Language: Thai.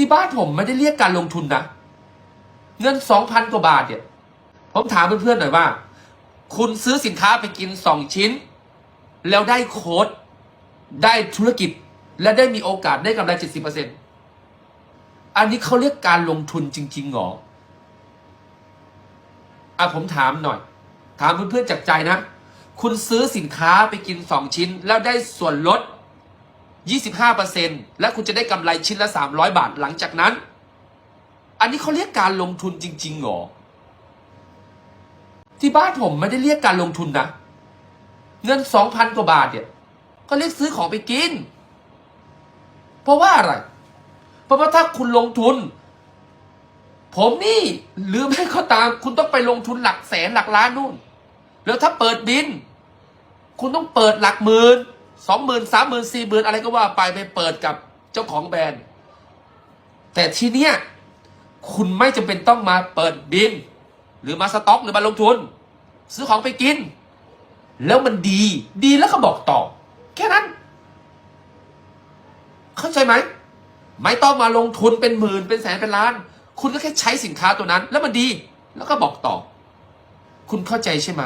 ที่บ้านผมไม่ได้เรียกการลงทุนนะเงินสองพันกว่าบาทเนี่ย ผมถามเพื่อนๆหน่อยว่า คุณซื้อสินค้าไปกินสองชิ้น แล้วได้โค้ดได้ธุรกิจและได้มีโอกาสได้กำไรเจ็ดสิบเปอร์เซ็นตอันนี้เขาเรียกการลงทุนจริงๆหรออะผมถามหน่อย ถามเพื่อนๆจากใจนะ คุณซื้อสินค้าไปกินสองชิ้น แล้วได้ส่วนลด 25%และคุณจะได้กำไรชิ้นละ 300 บาทหลังจากนั้น อันนี้เขาเรียกการลงทุนจริงๆหรอ ที่บ้านผมไม่ได้เรียกการลงทุนนะ เงิน 2,000 กว่าบาทเนี่ย ก็เรียกซื้อของไปกิน เพราะว่าอะไร เพราะว่าถ้าคุณลงทุน ผมนี่ลืมให้เขาตาม คุณต้องไปลงทุนหลักแสนหลักล้านนู่น แล้วถ้าเปิดบิน คุณต้องเปิดหลักหมื่น สองหมื่นสามหมื่นสี่หมื่นอะไรก็ว่าไปไปเปิดกับเจ้าของแบรนด์ แต่ทีเนี้ยคุณไม่จำเป็นต้องมาเปิดบิน หรือมาสต็อกหรือมาลงทุน ซื้อของไปกิน แล้วมันดีดีแล้วก็บอกต่อ แค่นั้น เข้าใจไหมไม่ต้องมาลงทุนเป็นหมื่นเป็นแสนเป็นล้าน คุณก็แค่ใช้สินค้าตัวนั้น แล้วมันดี แล้วก็บอกต่อ คุณเข้าใจใช่ไหม